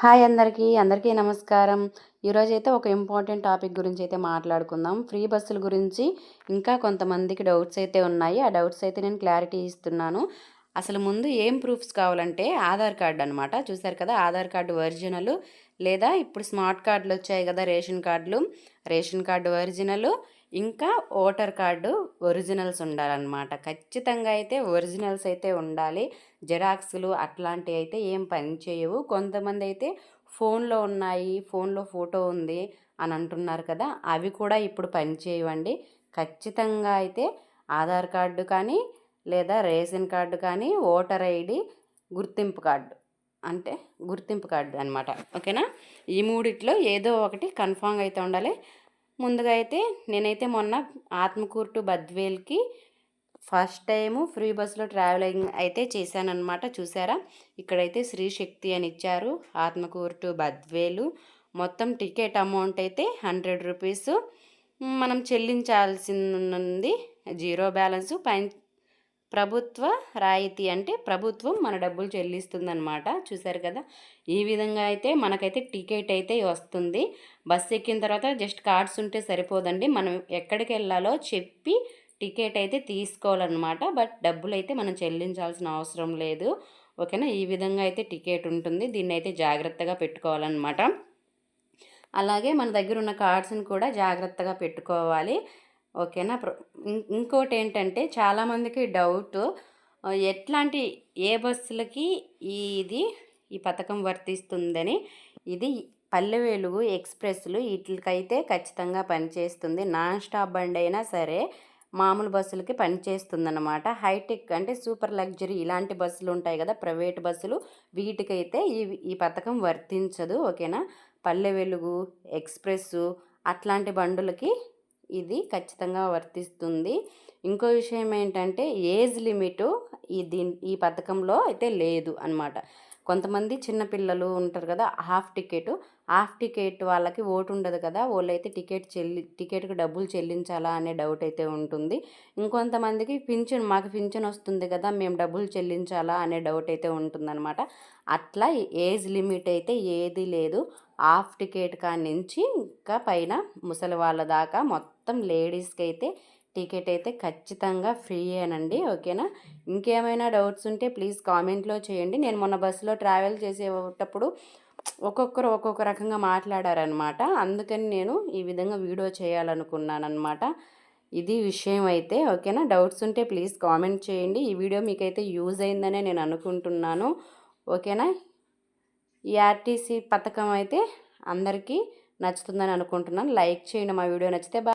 Hi అందరికీ అందరికీ నమస్కారం. ఈరోజు అయితే ఒక ఇంపార్టెంట్ టాపిక్ గురించి అయితే మాట్లాడుకుందాం. ఫ్రీ బస్సుల గురించి ఇంకా కొంతమందికి డౌట్స్ అయితే ఉన్నాయి. ఆ డౌట్స్ అయితే నేను క్లారిటీ ఇస్తున్నాను. అసలు ముందు ఏం ప్రూఫ్స్ కావాలంటే ఆధార్ కార్డు అనమాట చూసారు కదా ఆధార్ కార్డు ఒరిజినల్ లేదా ఇప్పుడు స్మార్ట్ కార్డులు వచ్చాయి కదా రేషన్ కార్డులు. రేషన్ కార్డు ఒరిజినల్ ఇంకా ఓటర్ కార్డు ఒరిజినల్స్ ఉండాలన్నమాట. ఖచ్చితంగా అయితే ఒరిజినల్స్ అయితే ఉండాలి. జెరాక్స్లు అట్లాంటివి అయితే ఏం పని చేయవు. కొంతమంది అయితే ఫోన్లో ఉన్నాయి ఫోన్లో ఫోటో ఉంది అని అంటున్నారు కదా అవి కూడా ఇప్పుడు పని చేయవండి. ఖచ్చితంగా అయితే ఆధార్ కార్డు కానీ లేదా రేషన్ కార్డు కానీ ఓటర్ ఐడి గుర్తింపు కార్డు అంటే గుర్తింపు కార్డు అనమాట ఓకేనా? ఈ మూడిట్లో ఏదో ఒకటి కన్ఫామ్ అయితే ఉండాలి. ముందుగా అయితే నేనైతే మొన్న ఆత్మకూరు టు బద్వేల్కి ఫస్ట్ టైము ఫ్రీ బస్సులో ట్రావెలింగ్ అయితే చేశానన్నమాట. చూసారా? ఇక్కడైతే శ్రీ శక్తి అని ఇచ్చారు. ఆత్మకూరు టు బద్వేలు. మొత్తం టికెట్ అమౌంట్ అయితే హండ్రెడ్ రూపీస్. మనం చెల్లించాల్సింది జీరో బ్యాలెన్స్ పై ప్రభుత్వ రాయితీ అంటే ప్రభుత్వం మన డబ్బులు చెల్లిస్తుందనమాట చూసారు కదా? ఈ విధంగా అయితే మనకైతే టికెట్ అయితే వస్తుంది. బస్సు ఎక్కిన తర్వాత జస్ట్ కార్డ్స్ ఉంటే సరిపోదండి. మనం ఎక్కడికి వెళ్ళాలో చెప్పి టికెట్ అయితే తీసుకోవాలన్నమాట. బట్ డబ్బులు అయితే మనం చెల్లించాల్సిన అవసరం లేదు. ఓకేనా? ఈ విధంగా అయితే టికెట్ ఉంటుంది. దీన్ని అయితే జాగ్రత్తగా పెట్టుకోవాలన్నమాట. అలాగే మన దగ్గర ఉన్న కార్డ్స్ని కూడా జాగ్రత్తగా పెట్టుకోవాలి. ఓకేనా? ఇంకోటి ఏంటంటే చాలామందికి డౌట్ ఎట్లాంటి ఏ బస్సులకి ఇది ఈ పథకం వర్తిస్తుందని. ఇది పల్లె వెలుగు ఎక్స్ప్రెస్లు వీటికైతే ఖచ్చితంగా పనిచేస్తుంది. నాన్ స్టాప్ బండి అయినా సరే మామూలు బస్సులకి పనిచేస్తుందన్నమాట. హైటెక్ అంటే సూపర్ లగ్జరీ ఇలాంటి బస్సులు ఉంటాయి కదా ప్రైవేట్ బస్సులు. వీటికైతే ఈ ఈ పథకం వర్తించదు ఓకేనా? పల్లె వెలుగు ఎక్స్ప్రెస్సు అట్లాంటి బండులకి ఇది ఖచ్చితంగా వర్తిస్తుంది. ఇంకో విషయం ఏంటంటే ఏజ్ లిమిటు ఈ దీని ఈ పథకంలో అయితే లేదు అనమాట కొంతమంది చిన్నపిల్లలు ఉంటారు కదా హాఫ్ టికెట్. హాఫ్ టికెట్ వాళ్ళకి ఓటు ఉండదు కదా వాళ్ళైతే టికెట్ చెల్లి టికెట్కి డబ్బులు చెల్లించాలా అనే డౌట్ అయితే ఉంటుంది. ఇంకొంతమందికి పింఛన్ మాకు పింఛన్ వస్తుంది కదా మేము డబ్బులు చెల్లించాలా అనే డౌట్ అయితే ఉంటుందన్నమాట. అట్లా ఏజ్ లిమిట్ అయితే ఏది లేదు. హాఫ్ టికెట్ కానించి నుంచి ఇంకా పైన ముసలి వాళ్ళ దాకా మొత్తం లేడీస్కి అయితే టికెట్ అయితే ఖచ్చితంగా ఫ్రీయేనండి ఓకేనా? ఇంకేమైనా డౌట్స్ ఉంటే ప్లీజ్ కామెంట్లో చేయండి. నేను మొన్న బస్సులో ట్రావెల్ చేసేటప్పుడు ఒక్కొక్కరు ఒక్కొక్క రకంగా మాట్లాడారనమాట. అందుకని నేను ఈ విధంగా వీడియో చేయాలనుకున్నానమాట ఇది విషయం అయితే ఓకేనా? డౌట్స్ ఉంటే ప్లీజ్ కామెంట్ చేయండి. ఈ వీడియో మీకైతే యూజ్ అయిందనే నేను అనుకుంటున్నాను ఓకేనా? ఈ ఆర్టీసీ పథకం అయితే అందరికీ నచ్చుతుందని అనుకుంటున్నాను. లైక్ చేయండి మా వీడియో నచ్చితే.